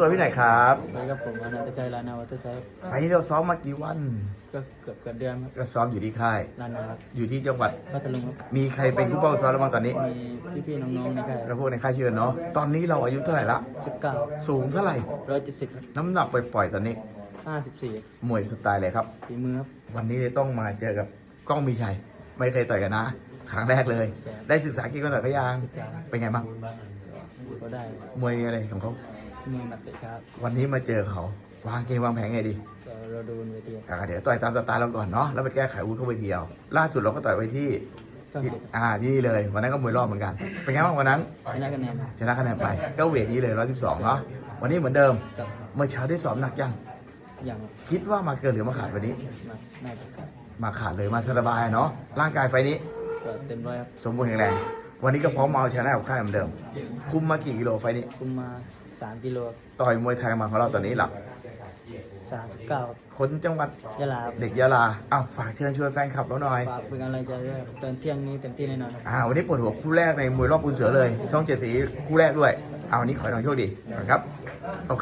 ตัวพี่ไหนครับไปกับผมอนันตชัยลานาวัตไซค์ไฟล์นี้เราซ้อมมากี่วัน ก็เกือบเกือบเดือนครับก็ซ้อมอยู่ที่ค่าย ลานาครับอยู่ที่จังหวัด พัทลุงครับมีใครเป็นผู้เป้าซ้อมแล้วบ้างตอนนี้มีพี่ๆน้องๆในค่ายแล้วพวกในค่ายเชื่อเนาะ ตอนนี้เราอายุเท่าไหร่ละ สิบเก้าสูงเท่าไหร่ ร้อยเจ็ดสิบน้ำหนักปล่อยๆตอนนี้ ห้าสิบสี่มวยสไตล์เลยครับ ฝีมือครับ วันนี้เลยต้องมาเจอกับกล้องมีชัย ไม่เคยต่อยกันนะ ครั้งแรกเลย ได้ศึกษาเกี่ยวกับต่อยเขายังจะเป็นไงบ้าง ก็ได้มวยอะไรของเขา มือหมัดเตะครับวันนี้มาเจอเขาวางเกมวางแผนไงดีก็เราดูบนเวทีอะเดี๋ยวต่อยตามสไตล์เราก่อนเนาะแล้วไปแก้ไขอาวุ้นเข้าไปเดียว ล่าสุดเราก็ต่อยไปที่ช่องที่เจ็ดอ่าที่นี่เลยวันนั้นก็มวยรอบเหมือนกัน เป็นไงบ้างวันนั้น ชนะคะแนนชนะคะแนนไปก็เวทนี้เลย112เนาะวันนี้เหมือนเดิมกับเมื่อเช้าได้สอบหนักยังอย่างคิดว่ามาเกินหรือมาขาดวันนี้ มาน่าจะครับมาขาดเลยมาสบายเนาะร่างกายไฟนี้ ก็เต็มร้อยครับสมบูรณ์แข็งแรง วันนี้ก็พร้อมมาเอาชนะกับค่ายเหมือนเดิม คุมมากี่กิโลไฟนี้ คุมมา สามกิโลต่อยมวยไทยมาของเราตอนนี้หลักสามเก้าคนจังหวัดยะลาครับเด็กยะลาอ้าวฝากเชิญชวนแฟนคลับเราหน่อยฝากเป็นกำลังใจด้วยครับตอนเที่ยงนี้เต็มที่แน่นอนครับอ่าวันนี้เปิดหัวคู่แรกในมวยรอบปูนเสือเลย ช่องเจ็ดสีคู่แรกด้วยเอาวันนี้ขอให้น้องโชคดีก่อนครับโอเค